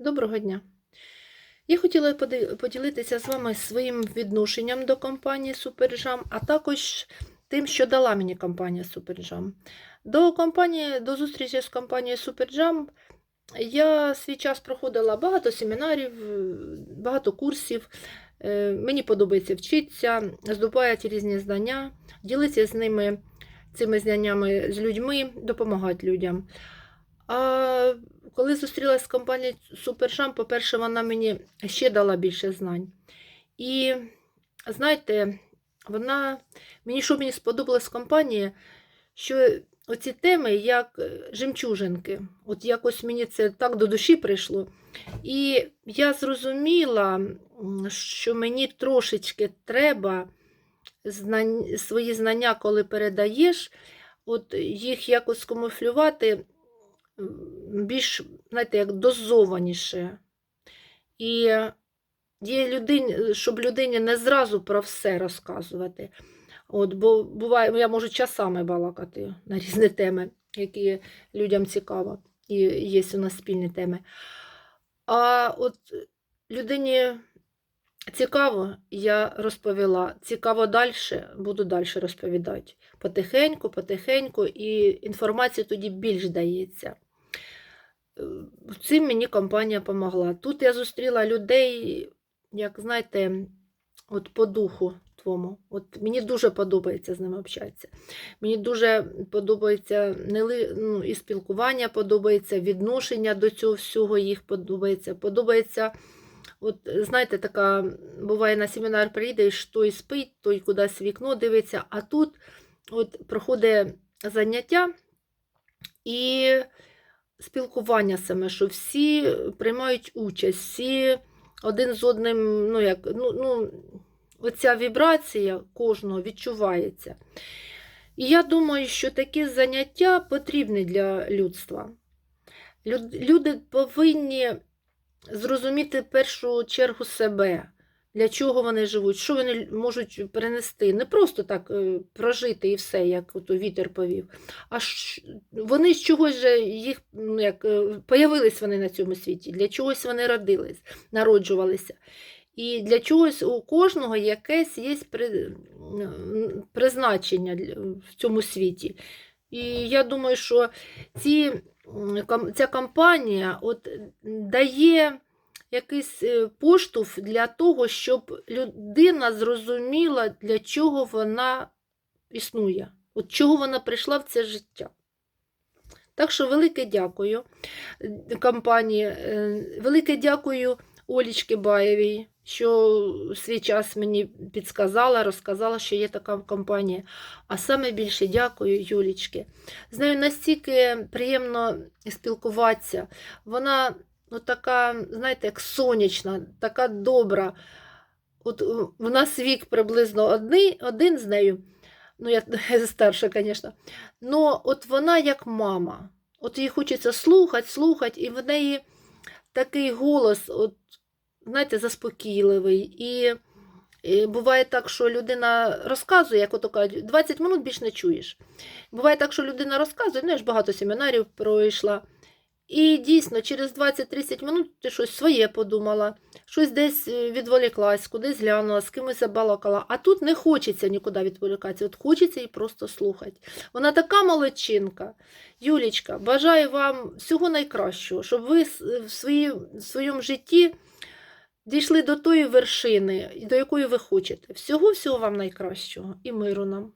Доброго дня. Я хотіла поділитися з вами своїм відношенням до компанії Супержам, а також тим, що дала мені компанія Супержам. До компанії, до зустрічі з компанією Супержам я свій час проходила багато семінарів, багато курсів. Е, Мені подобається вчитися, здобувати різні знання, ділитися з ними цими знаннями з людьми, допомагати людям. А коли зустрілася з компанією Супершам, по-перше, вона мені ще дала більше знань. І знаєте, вона мені що мені сподобалось в компанії, що оці теми, як е, жемчужинки, от якось мені це так до душі прийшло. І я зрозуміла, що мені трошечки треба знань, свої знання, коли передаєш, от їх якось камуфлювати більш, знаєте, як дозованіше. І є людині, щоб людині не зразу про все розказувати. От, бо буває, я можу часами балакати на різні теми, які людям цікаво, і є у нас спільні теми. А от людині цікаво, я розповіла. Цікаво далі, буду далі розповідати. Потихеньку, потихеньку, і інформація тоді більш дається. Цим мені компанія допомогла. Тут я зустріла людей, як знаєте, от по духу твому. От мені дуже подобається з ними общатися. Мені дуже подобається не ну, і спілкування, подобається відношення до цього всього їх подобається. Подобається, от знаєте, така буває на семінар приїдеш, той спить, той кудись вікно дивиться, а тут от проходить заняття і спілкування саме, що всі приймають участь, всі один з одним, ну як, ну, ну, оця вібрація кожного відчувається. І я думаю, що такі заняття потрібні для людства. Люди повинні зрозуміти в першу чергу себе, для чого вони живуть, що вони можуть перенести. Не просто так е, прожити і все, як ото вітер повів. А вони з чогось же їх ну, як, е, появились вони на цьому світі, для чогось вони родились, народжувалися. І для чогось у кожного якесь є призначення в цьому світі. І я думаю, що ці, ця кампанія от дає якийсь е, поштовх для того, щоб людина зрозуміла, для чого вона існує, от чого вона прийшла в це життя. Так що велике дякую е, компанії, е, велике дякую Олічки Баєвій, що свій час мені підсказала, розказала, що є така компанія. А саме більше дякую Юлічки. З нею настільки приємно спілкуватися. Вона ну, така, знаєте, як сонячна, така добра. От е, в нас вік приблизно одни, один з нею. Ну, я старша, звісно. Ну, от вона як мама. От їй хочеться слухати, слухати, і в неї такий голос, от, знаєте, заспокійливий. І, і буває так, що людина розказує, як ото кажуть, 20 минут більш не чуєш. Буває так, що людина розказує, ну я ж багато семінарів пройшла. І дійсно, через 20-30 минут ти щось своє подумала, щось десь е, відволіклась, кудись глянула, з кимось забалакала. А тут не хочеться нікуди відволікатися, от хочеться її просто слухати. Вона така молодчинка. Юлічка, бажаю вам всього найкращого, щоб ви в, свої, в своєму житті дійшли до тої вершини, до якої ви хочете. Всього-всього вам найкращого і миру нам.